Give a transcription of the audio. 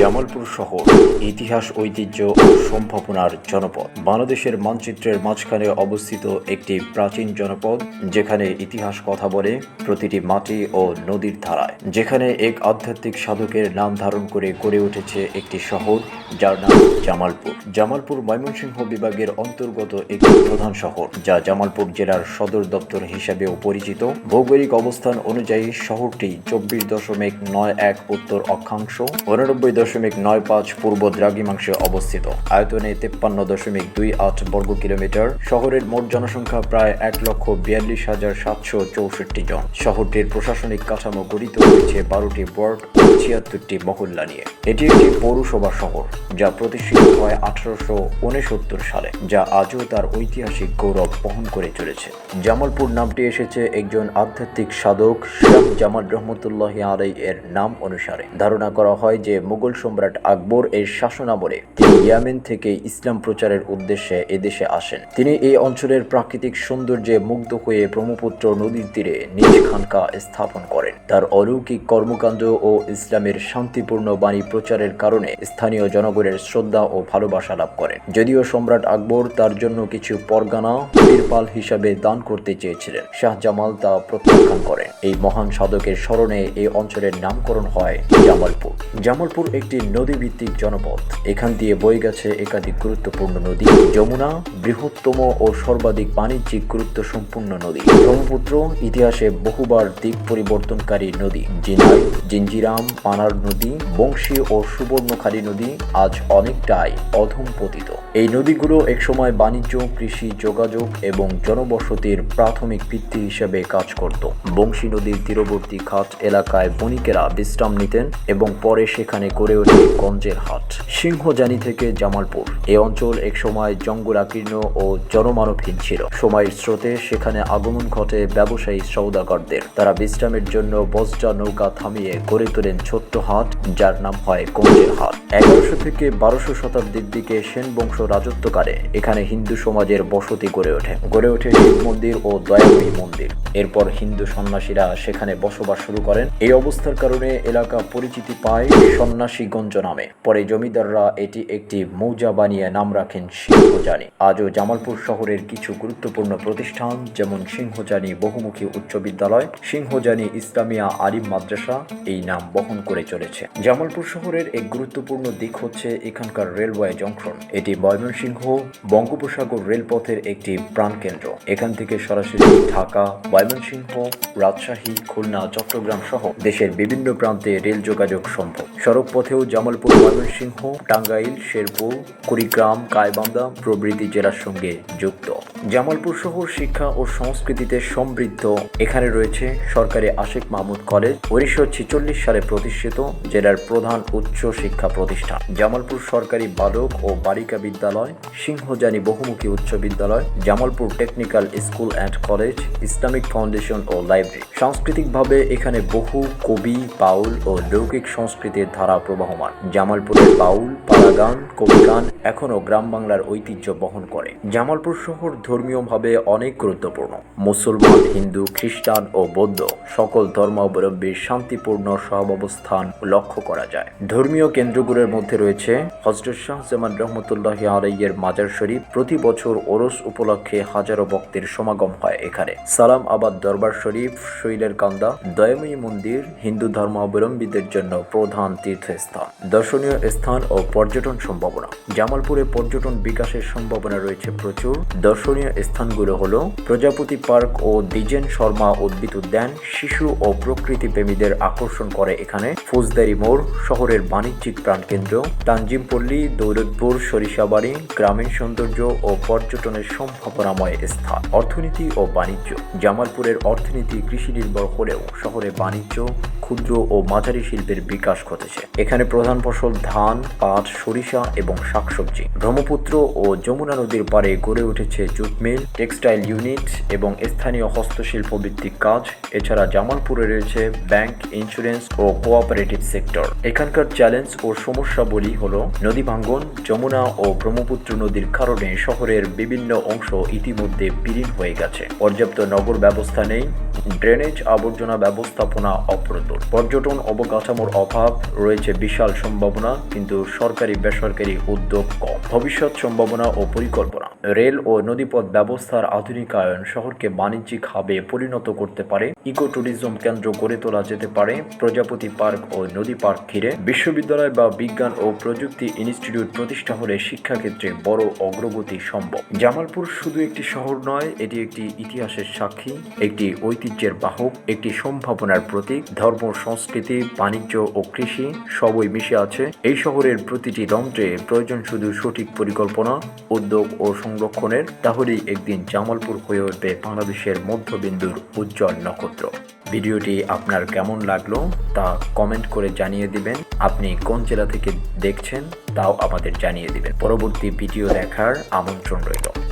জামালপুর শহর, ইতিহাস, ঐতিহ্য সম্ভাবনার জনপদ। বাংলাদেশের মানচিত্রের মাঝখানে অবস্থিত একটি প্রাচীন জনপদ, যেখানে ইতিহাস কথা বলে প্রতিটি মাটি ও নদীর ধারায়। যেখানে এক আধ্যাত্মিক সাধকের নাম ধারণ করে গড়ে উঠেছে একটি শহর, যার নাম জামালপুর। জামালপুর ময়মনসিংহ বিভাগের অন্তর্গত একটি প্রধান শহর, যা জামালপুর জেলার সদর দপ্তর হিসেবেও পরিচিত। ভৌগোলিক অবস্থান অনুযায়ী শহরটি চব্বিশ দশমিক নয় এক উত্তর অক্ষাংশ, উননব্বই দশমিক নয় পাঁচ পূর্ব দ্রাঘিমাংশে অবস্থিত। আয়তনে তেপ্পান্ন দশমিক দুই আট বর্গ কিলোমিটার। শহরের মোট জনসংখ্যা প্রায় এক লক্ষ বিয়াল্লিশ হাজার সাতশো চৌষট্টি জন। শহরটির প্রশাসনিক কাঠামো গঠিত হয়েছে বারোটি ওয়ার্ড। ছিয়াত্তরটি মহল্লা নিয়ে। এটি একটি পৌরসভা শহর, যা প্রতিষ্ঠিত হয় আঠারোশো উনসত্তর সালে, যা আজও তার ঐতিহাসিক গৌরব বহন করে চলেছে। জামালপুর নামটি এসেছে একজন আধ্যাত্মিক সাধক শাহ জামাল রহমতুল্লাহ আলাই এর নাম অনুসারে। ধারণা করা হয় যে মুঘল সম্রাট আকবর এর শাসনামলে তিনি ইয়ামেন থেকে ইসলাম প্রচারের উদ্দেশ্যে এদেশে আসেন। তিনি এই অঞ্চলের প্রাকৃতিক সৌন্দর্যে মুগ্ধ হয়ে ব্রহ্মপুত্র নদীর তীরে নিজ খানকা স্থাপন করেন। তার অলৌকিক কর্মকাণ্ড ও ইসলামের শান্তিপূর্ণ বাণী প্রচারের কারণে স্থানীয় জনগণের শ্রদ্ধা ও ভালোবাসা লাভ করেন। যদিও সম্রাট আকবর তার জন্য কিছু পরগানা, তিরপাল হিসাবে দান করতে চেয়েছিলেন। শাহ জামাল তা প্রত্যাখ্যান করেন। এই মহান সাধকের স্মরণে এই অঞ্চলের নামকরণ হয় জামালপুর। জামালপুর একটি নদীভিত্তিক জনপদ এখান দিয়ে বয়ে গেছে একাধিক গুরুত্বপূর্ণ নদী। যমুনা, বৃহত্তম ও সর্বাধিক বাণিজ্যিক গুরুত্ব সম্পূর্ণ নদী। ব্রহ্মপুত্র ইতিহাসে বহুবার দিক পরিবর্তনকারী নদী। জিনাই জিঞ্জিরাম পানার নদী, বংশী ও সুবর্ণখালী নদী আজ অনেকটাই অধম পতিত এই নদীগুলো একসময় বাণিজ্য, কৃষি, যোগাযোগ এবং জনবসতির প্রাথমিক ভিত্তি হিসেবে কাজ করত। বংশী নদীর তীরবর্তী ঘাট এলাকায় বণিকেরা বিশ্রাম নিতেন এবং পরে সেখানে গড়ে ওঠে গঞ্জের হাট। সিংহজানি থেকে জামালপুর। এই অঞ্চল একসময় জঙ্গলাকীর্ণ ও জনমানবহীন ছিল। সময়ের স্রোতে সেখানে আগমন ঘটে ব্যবসায়ী সৌদাগরদের তারা বিশ্রামের জন্য বস্তা নৌকা থামিয়ে গড়ে তোলেন ছোট্ট হাট, যার নাম হয় গঞ্জের হাট। এগারোশো থেকে বারোশো শতাব্দীর দিকে সেন বংশ রাজত্বকালে এখানে হিন্দু সমাজের বসতি গড়ে ওঠে। গড়ে ওঠে শিব মন্দির ও দয়াময়ী মন্দির। এরপর হিন্দু সন্ন্যাসীরা সেখানে বসবাস শুরু করেন। এই অবস্থার কারণে এলাকা পরিচিতি পায় সন্ন্যাসীগঞ্জ নামে। পরে জমিদাররা এটি একটি মৌজা বানিয়ে নাম রাখেন সিংহজানি। আজও জামালপুর শহরের কিছু গুরুত্বপূর্ণ প্রতিষ্ঠান, যেমন সিংহজানি বহুমুখী উচ্চ বিদ্যালয়, সিংহজানি ইসলামিয়া আলিম মাদ্রাসা, এই নাম বহন করে চলেছে। জামালপুর শহরের এক গুরুত্বপূর্ণ দিক হচ্ছে এখানকার রেলওয়ে জংশন। এটি ময়মনসিংহ, বঙ্গোপসাগর রেলপথের একটি প্রাণকেন্দ্র। এখান থেকে সরাসরি ঢাকা ময়মনসিংহ রাজশাহী, খুলনা, চট্টগ্রাম সহ দেশের বিভিন্ন প্রান্তে রেল যোগাযোগ সম্ভব। সড়ক পথেও জামালপুর ময়মনসিংহ টাঙ্গাইল, শেরপুর, কুড়িগ্রাম গাইবান্ধা প্রভৃতি জেলার সঙ্গে যুক্ত। জামালপুর শহর শিক্ষা ও সংস্কৃতিতে সমৃদ্ধ। এখানে রয়েছে সরকারি আশিক মাহমুদ কলেজ, উনিশশো ছেচল্লিশ সালে প্রতিষ্ঠিত জেলার প্রধান উচ্চ শিক্ষা প্রতিষ্ঠান। জামালপুর সরকারি বালক ও বালিকা বিদ্যালয়, সিংহজানি বহুমুখী উচ্চ বিদ্যালয়, Jamalpur technical school and college, Islamic foundation O library সাংস্কৃতিকভাবে এখানে বহু কবি বাউল ও লৌকিক সংস্কৃতির ধারা প্রবাহমান। জামালপুরের বাউল পালাগান কবিগান এখনও গ্রাম বাংলার ঐতিহ্য বহন করে। জামালপুর শহর ধর্মীয়ভাবে অনেক গুরুত্বপূর্ণ। মুসলমান, হিন্দু, খ্রিস্টান ও বৌদ্ধ সকল ধর্মাবলম্বীর শান্তিপূর্ণ সহাবস্থান লক্ষ্য করা যায়। ধর্মীয় কেন্দ্রগুলোর মধ্যে রয়েছে হজরত শাহজামান রহমতুল্লাহ আলাইয়ের মাজার শরীফ। প্রতি বছর ওরস উপলক্ষে হাজারো ভক্তের সমাগম হয় এখানে। সালাম আবাদ দরবার শরীফ, শৈলের কান্দা, দয়াময়ী মন্দির, হিন্দু ধর্মাবলম্বীদের জন্য প্রধান তীর্থস্থান। দর্শনীয় স্থান ও পর্যটন সম্ভাবনা। জামালপুরে পর্যটন বিকাশের সম্ভাবনা রয়েছে প্রচুর। দর্শনীয় স্থানগুলো হলো প্রজাপতি পার্ক ও দ্বিজেন শর্মা উদ্ভিদ উদ্যান। শিশু ও প্রকৃতি প্রেমীদের আকর্ষণ করে এখানে ফৌজদারি মোড়, শহরের বাণিজ্যিক প্রাণকেন্দ্র, তানজিমপল্লী, দৌলতপুর, সরিষাবাড়ি, গ্রামীণ সৌন্দর্য ও পর্যটনের সম্ভাবনাময় স্থান। অর্থনীতি ও বাণিজ্য। জামালপুরের অর্থনীতি কৃষি নির্ভর হলেও শহরে বাণিজ্য ক্ষুদ্র ও মাঝারি শিল্পের বিকাশ ঘটেছে। এখানে প্রধান ফসল ধান, পাট, সরিষা এবং শাকসবজি। ব্রহ্মপুত্র ও যমুনা নদীর পারে গড়ে উঠেছে জুট মিল টেক্সটাইল ইউনিট এবং স্থানীয় হস্তশিল্প ভিত্তিক কাজ। এছাড়া জামালপুরে রয়েছে ব্যাংক, ইন্স্যুরেন্স ও কোঅপারেটিভ সেক্টর। এখানকার চ্যালেঞ্জ ও সমস্যাবলী হল নদী ভাঙ্গন, যমুনা ও ব্রহ্মপুত্র নদীর কারণে শহরের বিভিন্ন অংশ ইতিমধ্যে বিলীন হয়ে গেছে। পর্যাপ্ত নগর ব্যবস্থা নেই, ড্রেনেজ আবর্জনা ব্যবস্থাপনা অপ্রতুল জামালপুর পর্যটন অবকাঠামোর অভাব, রয়েছে বিশাল সম্ভাবনা, কিন্তু সরকারি বেসরকারি উদ্যোগ কম। ভবিষ্যৎ সম্ভাবনা ও পরিকল্পনা। রেল ও নদীপথ ব্যবস্থার আধুনিকায়ন শহরকে বাণিজ্যিক হাবে পরিণত করতে পারে। ইকো ট্যুরিজম কেন্দ্র গড়ে তোলা যেতে পারে। প্রজাপতি পার্ক ও নদী পার্ক ঘিরে বিশ্ববিদ্যালয় বা বিজ্ঞান ও প্রযুক্তি ইনস্টিটিউট প্রতিষ্ঠা হলে শিক্ষাক্ষেত্রে বড় অগ্রগতি সম্ভব। জামালপুর শুধু একটি শহর নয়, এটি একটি ইতিহাসের সাক্ষী, একটি ঐতিহ্যের বাহক, একটি সম্ভাবনার প্রতীক। ধর্ম সংস্কৃতি, বাণিজ্য ও কৃষি সবই মিশে আছে। এই শহরের প্রতিটি রন্ধ্রে প্রয়োজন শুধু সঠিক পরিকল্পনা, উদ্যোগ ও সংরক্ষণের, তাহলেই একদিন জামালপুর হয়ে উঠবে বাংলাদেশের মধ্যবিন্দুর উজ্জ্বল নক্ষত্র। ভিডিওটি আপনার কেমন লাগল তা কমেন্ট করে জানিয়ে দিবেন। আপনি কোন জেলা থেকে দেখছেন তাও আমাদের জানিয়ে দিবেন। পরবর্তী ভিডিও দেখার আমন্ত্রণ রইল।